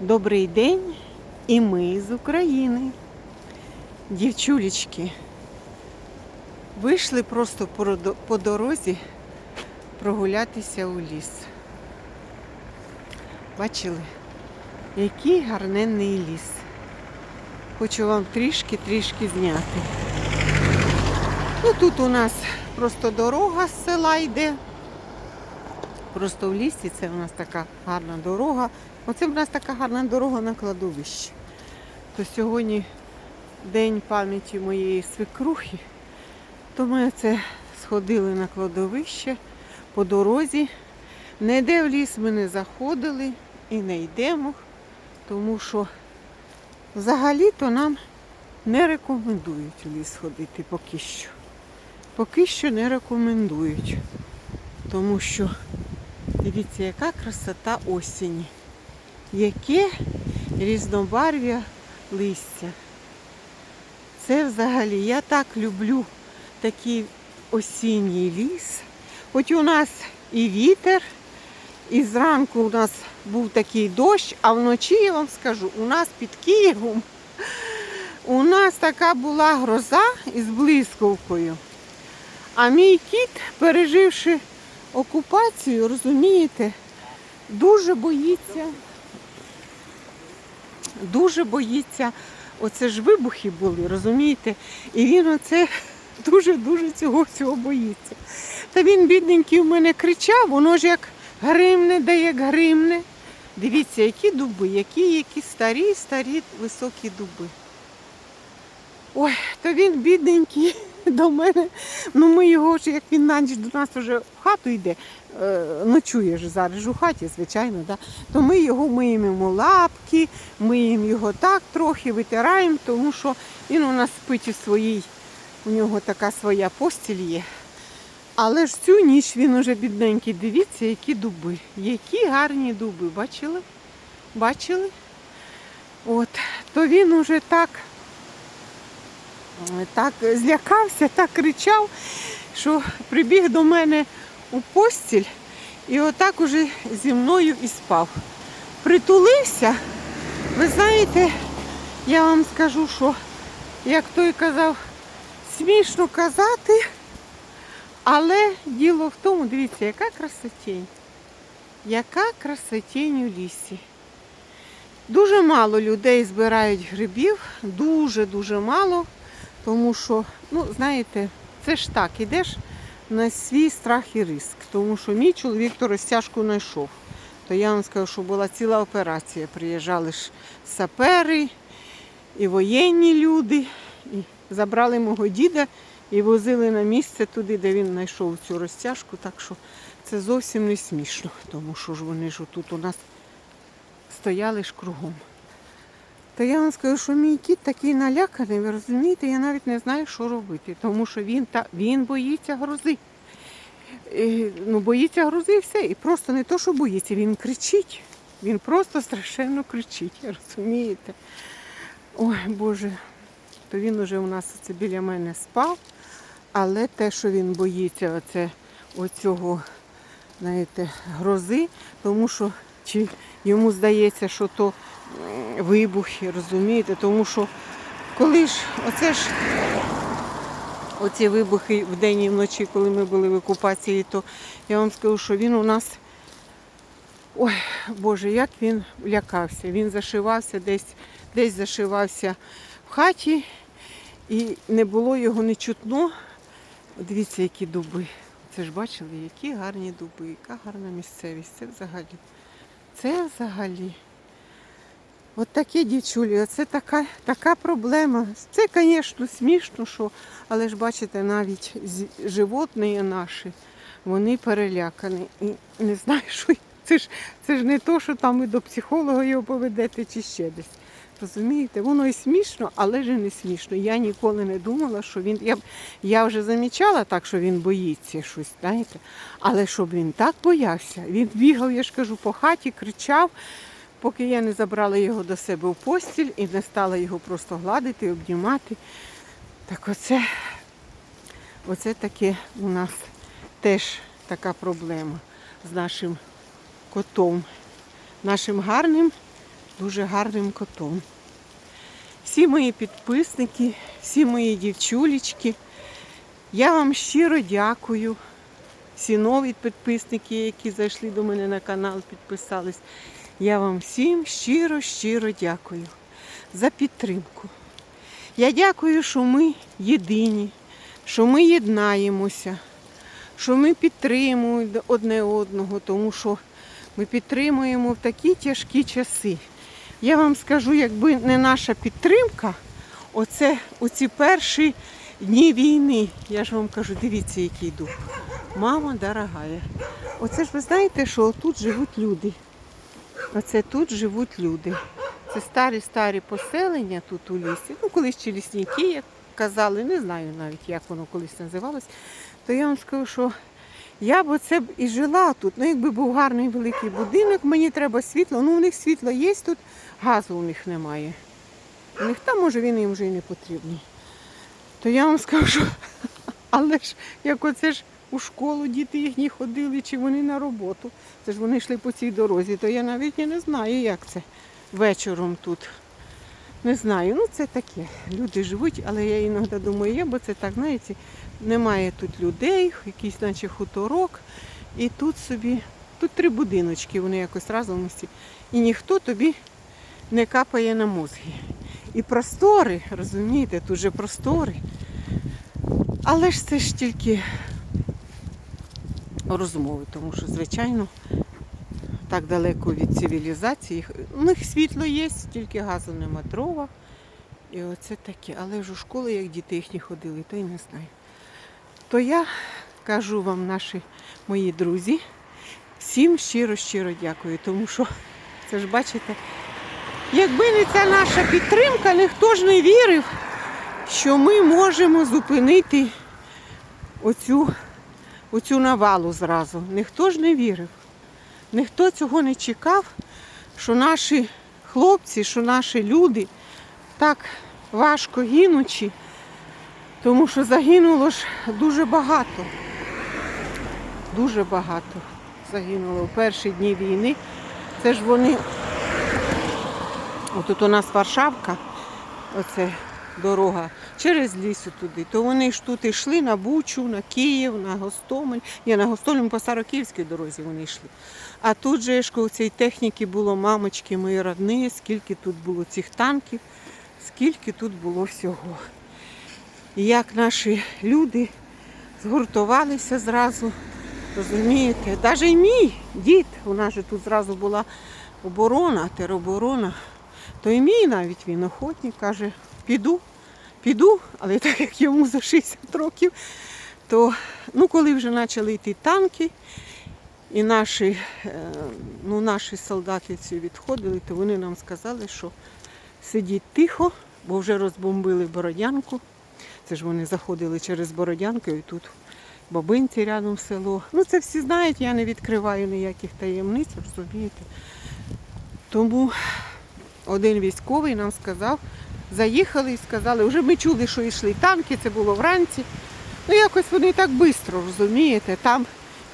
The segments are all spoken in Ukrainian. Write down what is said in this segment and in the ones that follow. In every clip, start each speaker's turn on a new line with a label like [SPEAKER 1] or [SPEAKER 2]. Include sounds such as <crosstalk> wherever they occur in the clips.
[SPEAKER 1] Добрий день і ми з України. Дівчулечки, вийшли просто по дорозі прогулятися у ліс. Бачили, який гарненний ліс. Хочу вам трішки-трішки зняти. Ну тут у нас просто дорога з села йде. Просто в лісі це у нас така гарна дорога. Оце в нас така гарна дорога на кладовище. То сьогодні день пам'яті моєї свекрухи. То ми це сходили на кладовище по дорозі. Не йде в ліс ми не заходили і не йдемо, тому що взагалі-то нам не рекомендують в ліс ходити поки що. Поки що не рекомендують. Тому що дивіться, яка красота осені. Яке різнобарв'я листя. Це взагалі я так люблю такий осінній ліс. Хоч у нас і вітер, і зранку у нас був такий дощ, а вночі я вам скажу, у нас під Києвом у нас така була гроза із блискавкою. А мій кіт, переживши окупацію, розумієте, дуже боїться, дуже боїться. Оце ж вибухи були, розумієте? І він оце <laughs> дуже-дуже цього всього боїться. Та він, бідненький, у мене кричав, воно ж як гримне, де як гримне. Дивіться, які дуби, які, які старі, старі високі дуби. Ой, то він бідненький <laughs> до мене. Ну ми його ж, як він на ніч до нас вже в хату йде, ночує ж зараз у хаті, звичайно, да? то ми його миємо йому лапки, миємо його так трохи, витираємо, тому що він у нас спить у своїй, у нього така своя постіль є. Але ж цю ніч він уже бідненький, дивіться, які дуби. Які гарні дуби, бачили? Бачили? От, то він уже так так злякався, так кричав, що прибіг до мене у постіль і отак уже зі мною і спав. Притулився, ви знаєте, я вам скажу, що, як той казав, смішно казати, але діло в тому, дивіться, яка красотень. Яка красотень у лісі. Дуже мало людей збирають грибів, дуже-дуже мало. Тому що, ну, знаєте, це ж так, ідеш на свій страх і риск. Тому що мій чоловік то розтяжку знайшов. То я вам скажу, що була ціла операція. Приїжджали ж сапери і воєнні люди, і забрали мого діда і возили на місце туди, де він знайшов цю розтяжку. Так що це зовсім не смішно, тому що ж вони ж тут у нас стояли ж кругом. То я вам скажу, що мій кіт такий наляканий, ви розумієте, я навіть не знаю, що робити, тому що він та він боїться грози. І, ну, боїться грози і все. І просто не то, що боїться, він кричить. Він просто страшенно кричить, розумієте? Ой, Боже, то він уже у нас оце біля мене спав, але те, що він боїться оце, оцього, знаєте, грози, тому що чи йому здається, що то вибухи, розумієте, тому що коли ж оце ж оці вибухи вдень і вночі, коли ми були в окупації, то я вам скажу, що він у нас. Ой, Боже, як він лякався. Він зашивався десь, десь зашивався в хаті і не було його не чутно. Дивіться, які дуби. Це ж бачили, які гарні дуби, яка гарна місцевість. Це взагалі. Це взагалі. От такі дівчулі, це така, така проблема. Це, звісно, смішно, що, але ж бачите, навіть животні наші, вони перелякані. І не знаю, що це ж, це ж не то, що там ви до психолога його поведете чи ще десь. Розумієте, воно і смішно, але ж і не смішно. Я ніколи не думала, що він. Я, я вже замічала так, що він боїться щось, знаєте. Але щоб він так боявся, він бігав, я ж кажу, по хаті, кричав, поки я не забрала його до себе в постіль і не стала його просто гладити, обнімати. Так оце, оце таке у нас теж така проблема з нашим котом, нашим гарним дуже гарним котом. Всі мої підписники, всі мої дівчулечки, я вам щиро дякую. Всі нові підписники, які зайшли до мене на канал, підписались. Я вам всім щиро, щиро дякую за підтримку. Я дякую, що ми єдині, що ми єднаємося, що ми підтримуємо одне одного, тому що ми підтримуємо в такі тяжкі часи. Я вам скажу, якби не наша підтримка, оце оці перші дні війни. Я ж вам кажу, дивіться, який дух. Мама дорогая. Оце ж ви знаєте, що тут живуть люди. Оце тут живуть люди. Це старі-старі поселення тут у лісі. Ну, колись чи лісники, як казали, не знаю навіть, як воно колись називалось. То я вам скажу, що я б оце б і жила тут. Ну, якби був гарний великий будинок, мені треба світло. Ну, у них світло є тут, газу у них немає. У них там, може, він їм вже і не потрібний. То я вам скажу, <laughs> але ж як оце ж у школу діти їхні ходили, чи вони на роботу. Це ж вони йшли по цій дорозі, то я навіть не знаю, як це вечором тут. Не знаю, ну це таке. Люди живуть, але я іноді думаю, є, бо це так, знаєте, немає тут людей, якийсь наче хуторок. І тут собі, тут три будиночки, вони якось разом усі. І ніхто тобі не капає на мозги. І простори, розумієте, тут же простори. Але ж це ж тільки розмови, тому що, звичайно, так далеко від цивілізації. У них світло є, тільки газу нема дрова. І оце таке. Але ж у школи, як діти їхні ходили, то й не знаю. То я кажу вам, наші мої друзі, всім щиро-щиро дякую, тому що це ж бачите, якби не ця наша підтримка, ніхто ж не вірив, що ми можемо зупинити оцю, оцю навалу зразу. Ніхто ж не вірив. Ніхто цього не чекав, що наші хлопці, що наші люди так важко гинучи, тому що загинуло ж дуже багато. Дуже багато загинуло в перші дні війни. Це ж вони. Отут у нас Варшавка, оце дорога через лісу туди. То вони ж тут йшли на Бучу, на Київ, на Гостомель. Ні, на Гостомель по Старокиївській дорозі вони йшли. А тут же ж у цій техніки було мамочки мої родні, скільки тут було цих танків, скільки тут було всього. І як наші люди згуртувалися зразу, розумієте, навіть і мій дід, у нас же тут зразу була оборона, тероборона, то і мій навіть він охотник, каже, піду, піду, але так як йому за 60 років, то ну, коли вже почали йти танки, і наші, е, ну, наші солдати ці відходили, то вони нам сказали, що сидіть тихо, бо вже розбомбили Бородянку. Це ж вони заходили через Бородянку і тут бабинці рядом село. Ну це всі знають, я не відкриваю ніяких таємниць, розумієте. Тому один військовий нам сказав, заїхали і сказали, вже ми чули, що йшли танки, це було вранці. Ну якось вони так швидко, розумієте, там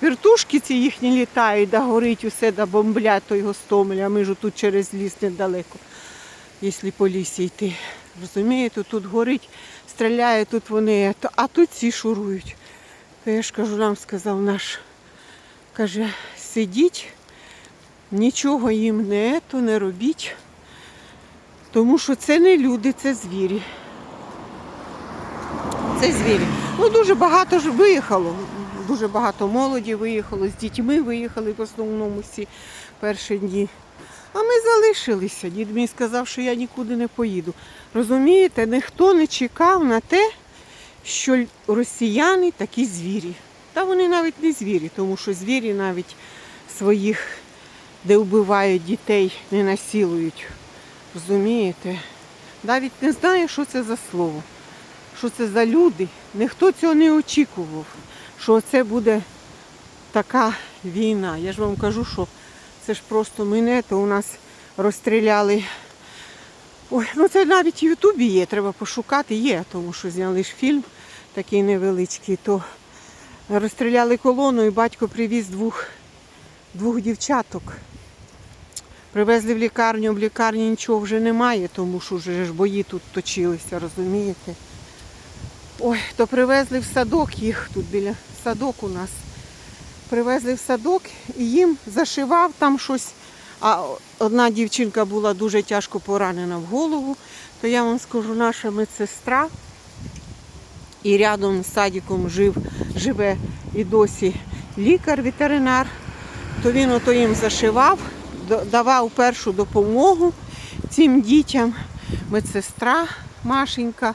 [SPEAKER 1] вертушки ці їхні літають, да горить усе, да бомблять той Гостомель, а ми ж тут через ліс недалеко, якщо по лісі йти. Розумієте, тут горить, стріляє, тут вони, а тут ці шурують. То я ж кажу, нам сказав наш, каже, сидіть, нічого їм не ето, не робіть, тому що це не люди, це звірі. Це звірі. Ну дуже багато ж виїхало. Дуже багато молоді виїхало, з дітьми виїхали в основному всі перші дні. А ми залишилися. Дід мій сказав, що я нікуди не поїду. Розумієте, ніхто не чекав на те, що росіяни такі звірі. Та вони навіть не звірі, тому що звірі навіть своїх, де вбивають дітей, не насилують. Розумієте? Навіть не знаю, що це за слово, що це за люди. Ніхто цього не очікував, що це буде така війна. Я ж вам кажу, що це ж просто мене, то у нас розстріляли. Ой, ну це навіть в Ютубі є, треба пошукати, є, тому що зняли ж фільм такий невеличкий, то розстріляли колону і батько привіз двох, двох дівчаток. Привезли в лікарню, в лікарні нічого вже немає, тому що вже ж бої тут точилися, розумієте? Ой, то привезли в садок їх тут біля садок у нас. Привезли в садок і їм зашивав там щось. А одна дівчинка була дуже тяжко поранена в голову, то я вам скажу, наша медсестра і рядом з садиком жив, живе і досі лікар-ветеринар, то він ото їм зашивав, давав першу допомогу цим дітям, медсестра Машенька.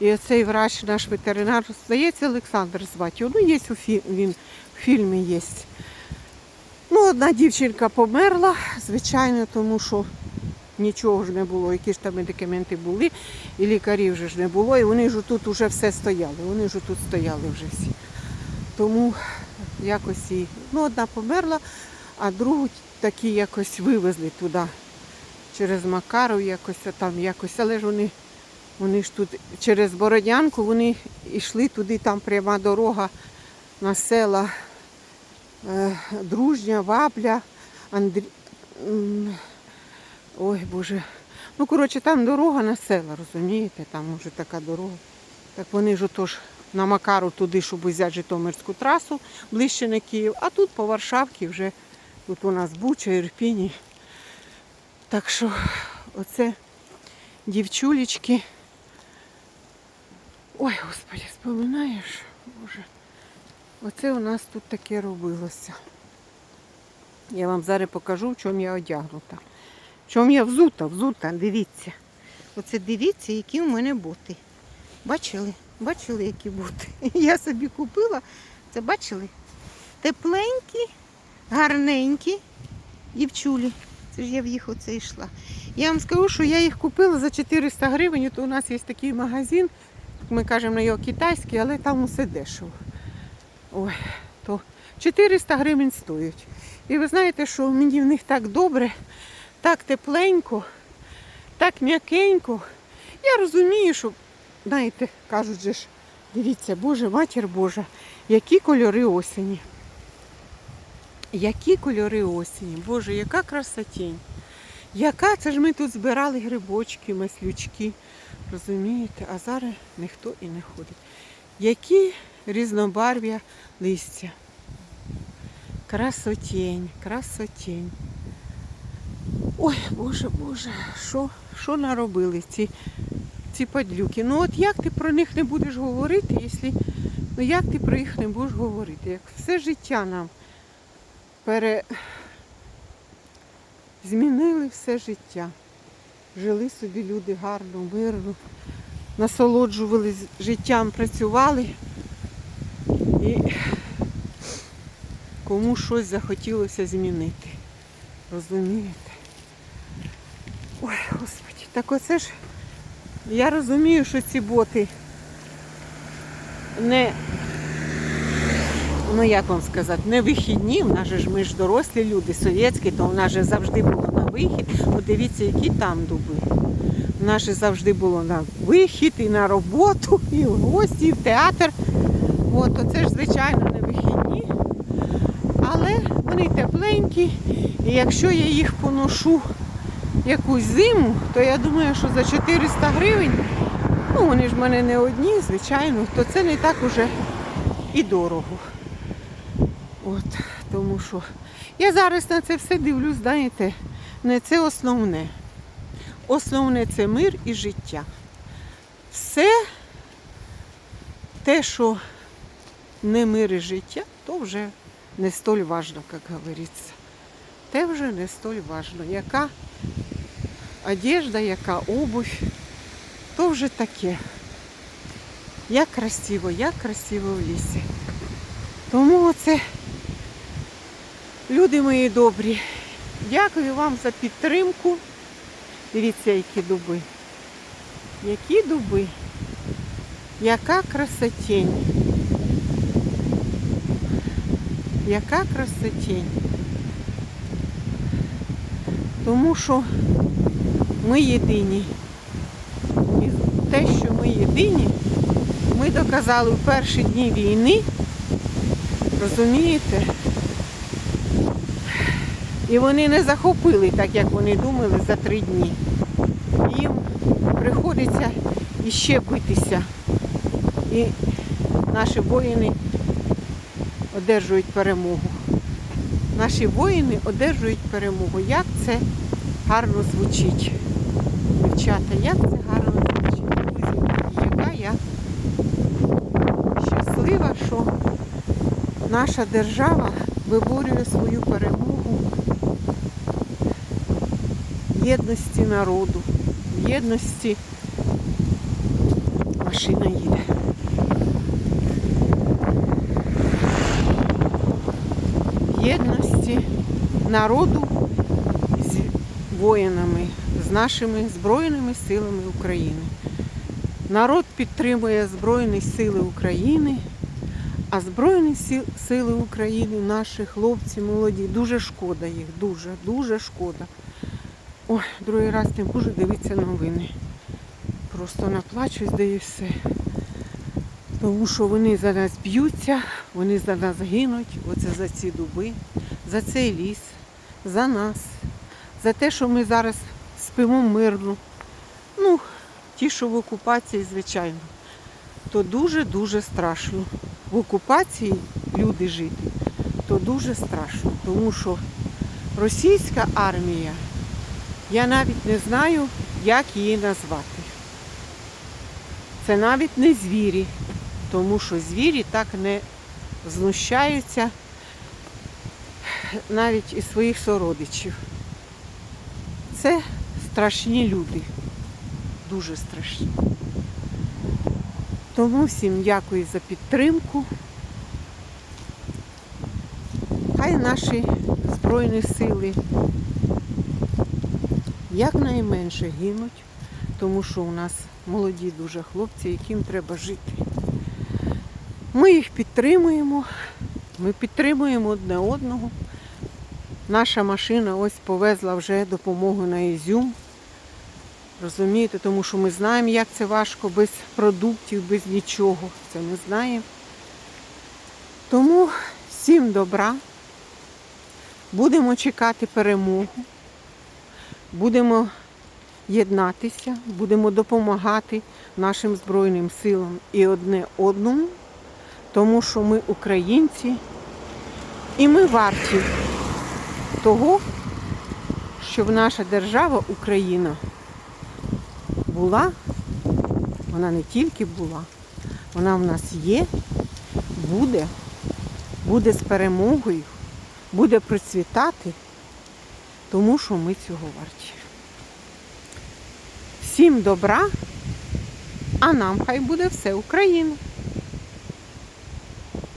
[SPEAKER 1] І оцей врач, наш ветеринар, здається, Олександр звати. Ну, є у фі... він в фільмі є. Ну, одна дівчинка померла, звичайно, тому що нічого ж не було, які ж там медикаменти були, і лікарів вже ж не було, і вони ж тут вже все стояли. Вони ж тут стояли вже всі. Тому якось і ну, одна померла, а другу такі якось вивезли туди через Макаров, якось там якось, але ж вони, вони ж тут через Бородянку вони йшли туди, там пряма дорога на села е, Дружня, Вабля, Андрі... Ой, Боже. Ну, коротше, там дорога на села, розумієте, там вже така дорога. Так вони ж отож на Макару туди, щоб взяти Житомирську трасу ближче на Київ, а тут по Варшавці вже тут у нас Буча, Ірпіні. Так що оце дівчулечки. Ой, Господи, споминаєш, Боже. Оце у нас тут таке робилося. Я вам зараз покажу, в чому я одягнута. В чому я взута, взута, дивіться. Оце дивіться, які в мене боти. Бачили? Бачили, які боти? <laughs> Я собі купила. Це бачили? Тепленькі, гарненькі дівчулі. Це ж я в їх оце йшла. Я вам скажу, що я їх купила за 400 гривень. То у нас є такий магазин, ми кажемо на його китайський, але там усе дешево. Ой, то 400 гривень стоять. І ви знаєте, що мені в них так добре, так тепленько, так м'якенько. Я розумію, що, знаєте, кажуть же ж, дивіться, Боже, матір Божа, які кольори осені. Які кольори осені. Боже, яка красотень. Яка це ж ми тут збирали грибочки, маслючки. Розумієте, а зараз ніхто і не ходить. Які різнобарв'я листя. Красотень, красотень. Ой, Боже, Боже, що, що наробили ці, ці падлюки? Ну от як ти про них не будеш говорити, якщо, ну як ти про них не будеш говорити? Як все життя нам пере... змінили все життя. Жили собі люди гарно, мирно, насолоджувались життям, працювали. І кому щось захотілося змінити. Розумієте? Ой, Господи, так оце ж я розумію, що ці боти не, ну як вам сказати, не вихідні, в нас же ж ми ж дорослі люди, совєтські, то в нас же завжди було на вихід. Подивіться, які там дуби. У нас же завжди було на вихід і на роботу, і в гості, і в театр. От, оце ж, звичайно, не вихідні. Але вони тепленькі. І якщо я їх поношу якусь зиму, то я думаю, що за 400 гривень, ну вони ж в мене не одні, звичайно, то це не так уже і дорого. От, тому що я зараз на це все дивлюсь, знаєте, не це основне. Основне це мир і життя. Все те, що не мир і життя, то вже не столь важно, як говориться. Те вже не столь важно. Яка одежда, яка обувь, то вже таке. Як красиво, як красиво в лісі. Тому оце, люди мої добрі, дякую вам за підтримку. Дивіться, які дуби. Які дуби. Яка красотень. Яка красотень. Тому що ми єдині. І те, що ми єдині, ми доказали в перші дні війни. Розумієте? І вони не захопили, так як вони думали, за три дні. Їм приходиться іще битися. І наші воїни одержують перемогу. Наші воїни одержують перемогу. Як це гарно звучить. Дівчата, як це гарно звучить. Яка я щаслива, що наша держава виборює свою перемогу єдності народу, в єдності машина їде. Єдності народу з воїнами, з нашими Збройними силами України. Народ підтримує Збройні Сили України, а Збройні Сили України, наші хлопці молоді, дуже шкода їх, дуже, дуже шкода. Ой, другий раз не можу дивитися новини. Просто наплачусь, де і все. Тому що вони за нас б'ються, вони за нас гинуть, оце за ці дуби, за цей ліс, за нас, за те, що ми зараз спимо мирно. Ну, ті, що в окупації, звичайно, то дуже-дуже страшно. В окупації люди жити, то дуже страшно, тому що російська армія, я навіть не знаю, як її назвати. Це навіть не звірі, тому що звірі так не знущаються навіть із своїх сородичів. Це страшні люди, дуже страшні. Тому всім дякую за підтримку. Хай наші Збройні сили якнайменше гинуть, тому що у нас молоді дуже хлопці, яким треба жити. Ми їх підтримуємо, ми підтримуємо одне одного. Наша машина ось повезла вже допомогу на Ізюм. Розумієте, тому що ми знаємо, як це важко без продуктів, без нічого. Це ми знаємо. Тому всім добра. Будемо чекати перемогу. Будемо єднатися, будемо допомагати нашим Збройним силам і одне одному, тому що ми українці і ми варті того, щоб наша держава Україна була, вона не тільки була, вона в нас є, буде, буде з перемогою, буде процвітати, тому що ми цього варті. Всім добра, а нам хай буде все Україна.